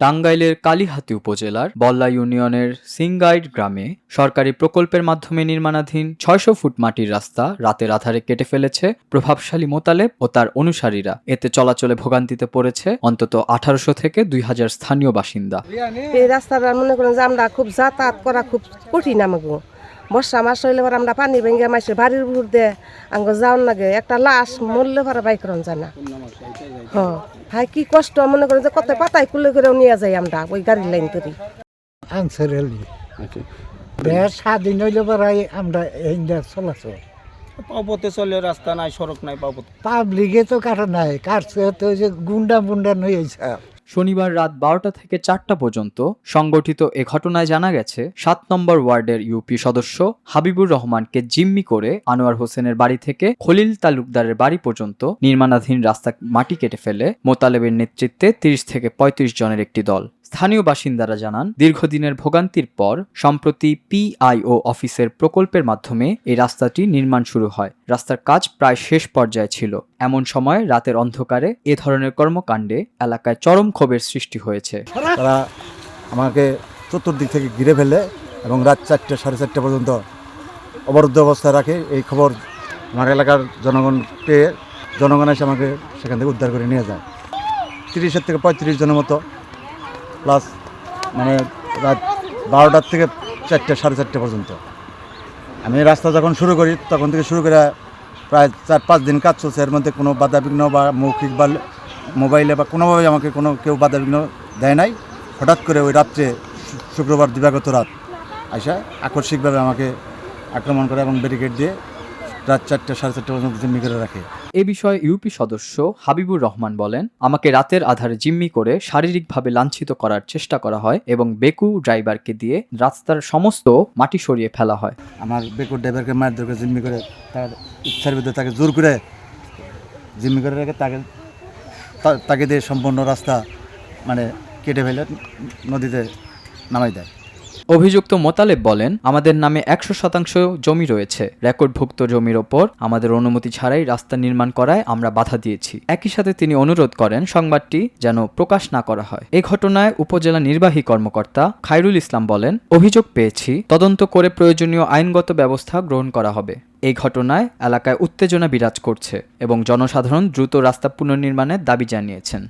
টাঙ্গাইলের কালীহাতি উপজেলার বল্লা ইউনিয়নের সিংগাইড গ্রামে সরকারি প্রকল্পের মাধ্যমে নির্মাণাধীন ছয়শো ফুট মাটির রাস্তা রাতের আধারে কেটে ফেলেছে প্রভাবশালী মোতালেব ও তার অনুসারীরা। এতে চলাচলে ভোগান্তিতে পড়েছে অন্তত আঠারোশো থেকে দুই হাজার স্থানীয় বাসিন্দা। এই রাস্তাটা মনে করেন যে আমরা খুব যাতায়াত করা খুব কঠিন আমাকে বর্ষা মাস হইলে পরে আমরা পানি ভেঙে মাসে বাড়ির উপর দিয়ে আঙ্গ যাওয়ার লাগে। একটা লাশ মরলে পরে বাইক রন যায় না। হ্যাঁ ভাই কি কষ্ট মনে করেন যে কত পাতায় কুলে করেও নিয়ে যাই আমরা ওই গাড়ির লাইন করি আনসার আলী বেশ স্বাধীন হইলে পরাই আমরা এই চলাচল। পাপতে চলে রাস্তা নাই সড়ক নাই পাপতে। পাবলিকে তো কাটা নাই কাটছে তো যে গুন্ডা মুন্ডা নইছে শনিবার রাত বারোটা থেকে চারটা পর্যন্ত সংগঠিত এ ঘটনায় জানা গেছে, সাত নম্বর ওয়ার্ডের ইউপি সদস্য হাবিবুর রহমানকে জিম্মি করে আনোয়ার হোসেনের বাড়ি থেকে খলিল তালুকদারের বাড়ি পর্যন্ত নির্মাণাধীন রাস্তা মাটি কেটে ফেলে মোতালেবের নেতৃত্বে তিরিশ থেকে পঁয়ত্রিশ জনের একটি দল। স্থানীয় বাসিন্দারা জানান, দীর্ঘদিনের ভোগান্তির পর, সম্প্রতি পিআইও অফিসের প্রকল্পের মাধ্যমে এই রাস্তাটি নির্মাণ শুরু হয়। রাস্তার কাজ প্রায় শেষ পর্যায়ে ছিল। এমন সময় রাতের অন্ধকারে এ ধরনের কর্মকাণ্ডে এলাকায় চরম ক্ষোভের সৃষ্টি হয়েছে। তারা আমাকে চতুর্দিক থেকে ঘিরে ফেলে এবং রাত চারটে, সাড়ে চারটে পর্যন্ত অবরুদ্ধ অবস্থায় রাখে। এই খবর আমার এলাকার জনগণ পেয়ে জনগণ এসে আমাকে সেখান থেকে উদ্ধার করে নিয়ে যায়। তিরিশের থেকে পঁয়ত্রিশ জনের মতো প্লাস মানে রাত বারোটার থেকে চারটে, সাড়ে চারটে পর্যন্ত। আমি রাস্তা যখন শুরু করি, তখন থেকে শুরু করে প্রায় চার, পাঁচ দিন কাজ চলছে। এর মধ্যে কোনো বাধাবিঘ্ন বা মৌখিক বা মোবাইলে বা কোনোভাবে আমাকে কোনো কেউ বাধাবিঘ্ন দেয় নাই। হঠাৎ করে ওই রাত্রে শুক্রবার দিবাগত রাত আইসা আকস্মিকভাবে আমাকে আক্রমণ করে এবং ব্যারিকেড দিয়ে রাত চারটে, সাড়ে চারটে পর্যন্ত জিম্মি রাখে। এ বিষয়ে ইউপি সদস্য হাবিবুর রহমান বলেন, আমাকে রাতের আধারে জিম্মি করে শারীরিকভাবে লাঞ্ছিত করার চেষ্টা করা হয় এবং বেকু ড্রাইভারকে দিয়ে রাস্তার সমস্ত মাটি সরিয়ে ফেলা হয়। আমার বেকু ড্রাইভারকে মায়ের ধরে জিম্মি করে তার ইচ্ছার বিরুদ্ধে তাকে জোর করে জিম্মি করে রেখে তাকে তাকে দিয়ে সম্পূর্ণ রাস্তা মানে কেটে ফেলে নদীতে নামাই দেয়। অভিযুক্ত মোতালেব বলেন, আমাদের নামে একশো শতাংশ জমি রয়েছে। রেকর্ডভুক্ত জমির ওপর আমাদের অনুমতি ছাড়াই রাস্তা নির্মাণ করায় আমরা বাধা দিয়েছি। একই সাথে তিনি অনুরোধ করেন সংবাদটি যেন প্রকাশ না করা হয়। এ ঘটনায় উপজেলা নির্বাহী কর্মকর্তা খায়রুল ইসলাম বলেন, অভিযোগ পেয়েছি। তদন্ত করে প্রয়োজনীয় আইনগত ব্যবস্থা গ্রহণ করা হবে। এই ঘটনায় এলাকায় উত্তেজনা বিরাজ করছে এবং জনসাধারণ দ্রুত রাস্তা পুনর্নির্মাণের দাবি জানিয়েছেন।